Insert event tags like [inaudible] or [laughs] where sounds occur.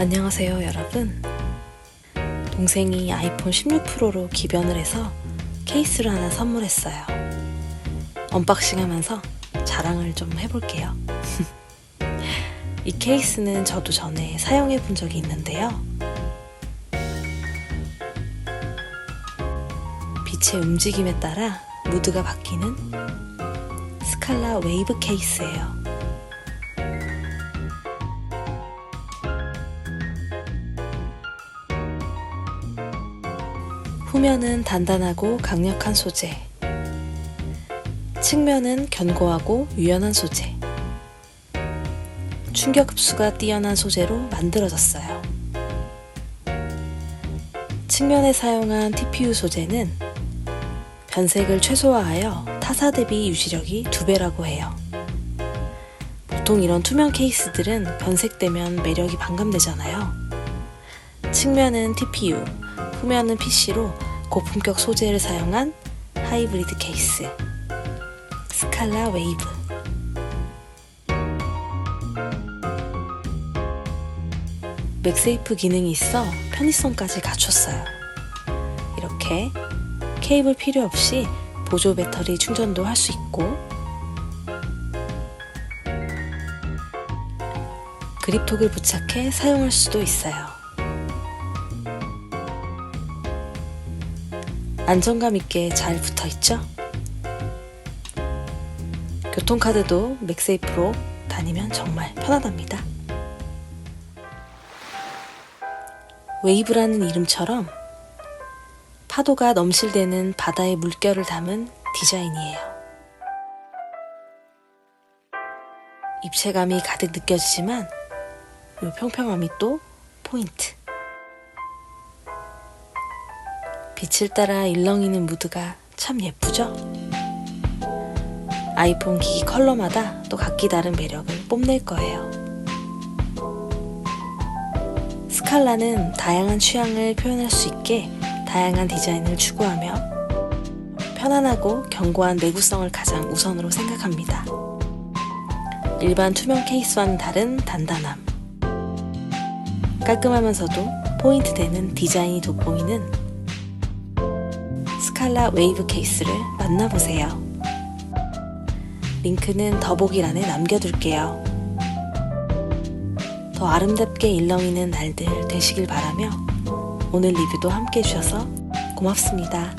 안녕하세요, 여러분. 동생이 아이폰 16 프로로 기변을 해서 케이스를 하나 선물했어요. 언박싱 하면서 자랑을 좀 해볼게요. [laughs] 이 케이스는 저도 전에 사용해 본 적이 있는데요. 빛의 움직임에 따라 무드가 바뀌는 스칼라 웨이브 케이스예요. 후면은 단단하고 강력한 소재, 측면은 견고하고 유연한 소재, 충격 흡수가 뛰어난 소재로 만들어졌어요. 측면에 사용한 TPU 소재는 변색을 최소화하여 타사 대비 유지력이 두 배라고 해요. 보통 이런 투명 케이스들은 변색되면 매력이 반감되잖아요. 측면은 TPU, 후면은 PC로 고품격 소재를 사용한 하이브리드 케이스 스칼라 웨이브 맥세이프 기능이 있어 편의성까지 갖췄어요. 이렇게 케이블 필요 없이 보조 배터리 충전도 할 수 있고 그립톡을 부착해 사용할 수도 있어요. 안정감 있게 잘 붙어 있죠? 교통카드도 맥세이프로 다니면 정말 편하답니다. 웨이브라는 이름처럼 파도가 넘실대는 바다의 물결을 담은 디자인이에요. 입체감이 가득 느껴지지만 이 평평함이 또 포인트. 빛을 따라 일렁이는 무드가 참 예쁘죠? 아이폰 기기 컬러마다 또 각기 다른 매력을 뽐낼 거예요. 스칼라는 다양한 취향을 표현할 수 있게 다양한 디자인을 추구하며 편안하고 견고한 내구성을 가장 우선으로 생각합니다. 일반 투명 케이스와는 다른 단단함. 깔끔하면서도 포인트 되는 디자인이 돋보이는 스칼라 웨이브 케이스를 만나보세요. 링크는 더보기란에 남겨둘게요. 더 아름답게 일렁이는 날들 되시길 바라며 오늘 리뷰도 함께 해주셔서 고맙습니다.